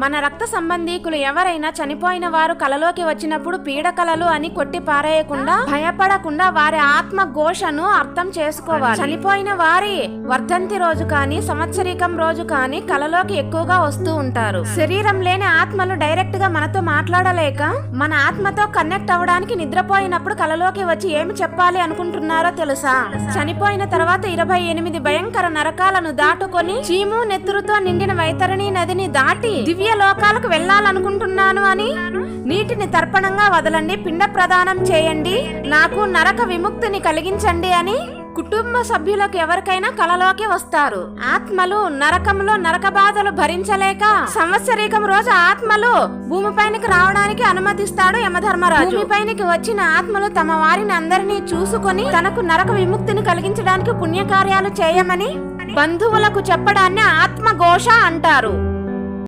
మన రక్త సంబంధీకులు ఎవరైనా చనిపోయిన వారు కలలోకి వచ్చినప్పుడు పీడకలలు అని కొట్టి పారేయకుండా భయపడకుండా వారి ఆత్మ ఘోషను అర్థం చేసుకోవాలి. చనిపోయిన వారి వర్ధంతి రోజు కానీ సంవత్సరీకం రోజు కానీ కలలోకి ఎక్కువగా వస్తూ ఉంటారు. శరీరం లేని ఆత్మలు డైరెక్ట్గా మనతో మాట్లాడలేక మన ఆత్మతో కనెక్ట్ అవ్వడానికి నిద్రపోయినప్పుడు కలలోకి వచ్చి ఏమి చెప్పాలి అనుకుంటున్నారో తెలుసా? చనిపోయిన తర్వాత ఇరవై ఎనిమిది భయంకర నరకాలను దాటుకొని చీము నెత్తురుతో నిండిన వైతరణి నదిని దాటి దివ్య లోకాలకు వెళ్ళాలనుకుంటున్నాను అని నీటిని తర్పణంగా వదలండి పిండ ప్రదానం చేయండి నాకు నరక విముక్తిని కలిగించండి అని కుటుంబ సభ్యులకు ఎవరికైనా కలలోకి వస్తారు. ఆత్మలు నరకంలో నరక బాధలు భరించలేక సంవత్సరీకం రోజు ఆత్మలు భూమిపైనకి రావడానికి అనుమతిస్తాడు యమధర్మరాజు. భూమిపైనకి వచ్చిన ఆత్మలు తమ వారిని అందరినీ చూసుకొని తనకు నరక విముక్తిని కలిగించడానికి పుణ్యకార్యాలు చేయమని బంధువులకు చెప్పడాన్ని ఆత్మఘోష అంటారు.